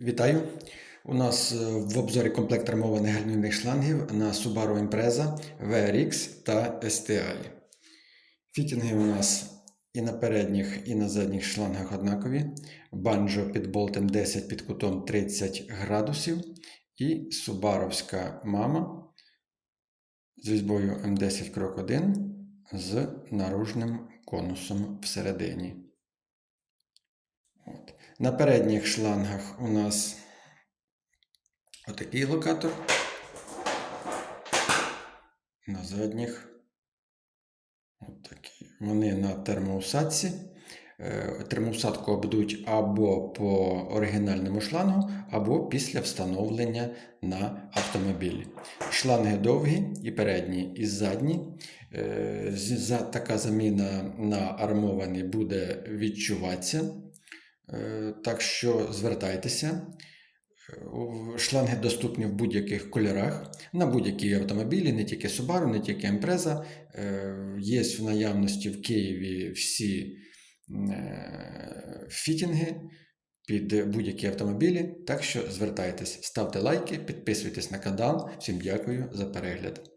Вітаю! У нас е, в обзорі комплект армованих гальмівних шлангів на Subaru Impreza VRX та STI. Фітінги у нас і на передніх, і на задніх шлангах однакові. Банджо під болтом 10 під кутом 30 градусів. І субаровська мама з різьбою М10 крок 1 з наружним конусом всередині. На передніх шлангах у нас отакий локатор. На задніх отакі. Вони на термоусадці. Е, Термоусадку обдуть або по оригінальному шлангу, або після встановлення на автомобілі. Шланги довгі і передні, і задні. Е, Така заміна на армований буде відчуватися. Е, Так що звертайтеся. Е, Шланги доступні в будь-яких кольорах, на будь-які автомобілі, не тільки Subaru, не тільки Impreza. Е, Є в наявності в Києві всі е, фітінги під будь-які автомобілі. Так що звертайтесь, ставте лайки, підписуйтесь на канал. Всім дякую за перегляд.